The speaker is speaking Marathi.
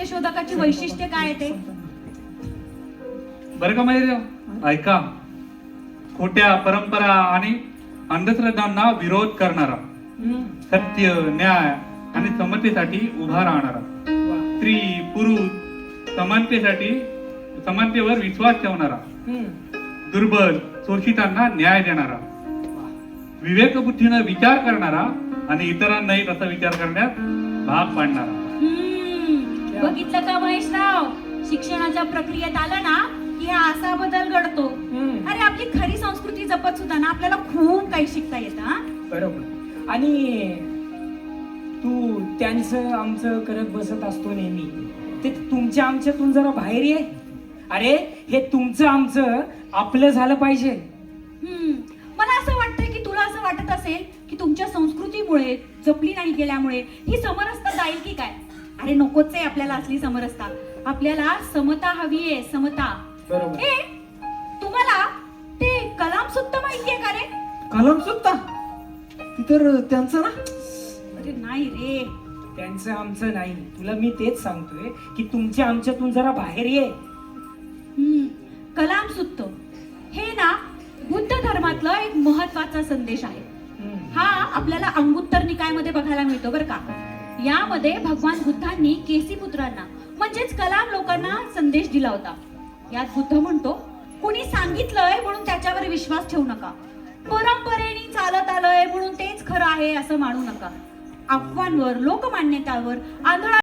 सत्यशोधकाची वैशिष्ट्य काय ते बरं का माहिती ऐका खोट्या परंपरा आणि अंधश्रद्धांना विरोध करणारा. सत्य न्याय आणि समतेसाठी उभा राहणारा. स्त्री पुरुष समानतेसाठी समानतेवर विश्वास ठेवणारा. दुर्बल शोषितांना न्याय देणारा. विवेकबुद्धीनं विचार करणारा आणि इतरांनाही तसा विचार करण्यास भाग पाडणारा बघितलं का महेशराव शिक्षणाच्या प्रक्रियेत आलं ना की हा असा बदल घडतो. अरे आपली खरी संस्कृती जपत सुद्धा ना आपल्याला खूप काही शिकता येतं हा? बरोबर. आणि तू त्यांचं आमचं करत बसत असतो नेहमी. ते तुमच्या आमच्यातून जरा बाहेर ये. अरे हे तुमचं आमचं आपलं झालं पाहिजे. हम्म, मला असं वाटतंय की तुला असं वाटत असेल की तुमच्या संस्कृतीमुळे जपली नाही गेल्यामुळे ही समरसता जाईल की अरे नकोच आहे आपल्याला असली समरसता आपल्याला समता हवी आहे समता. ए तुम्हाला ते कलाम सुद्धा माहितीये का रे? कलम सुद्धा ती तर त्यांचं ना? अरे नाही रे. त्यांचं आमचं नाही. तुला मी तेच सांगतोय की तुमच्या आमच्यातून जरा बाहेर ये. हम्म, कलाम सुत्त. हे ना बुद्ध धर्मातलं एक महत्त्वाचा संदेश आहे. हम्म. हा आपल्याला अंगुत्तर निकायमध्ये बघायला मिळतो बरं का. यामध्ये भगवान बुद्धांनी केसी पुत्रांना म्हणजेच कलाम लोकांना संदेश दिला होता. यात बुद्ध म्हणतो कुणी सांगितलंय म्हणून त्याच्यावर विश्वास ठेवू नका. परंपरेने चालत आलंय म्हणून तेच खरं आहे असं मानू नका. अफवांवर लोकमान्यतावर आंधळा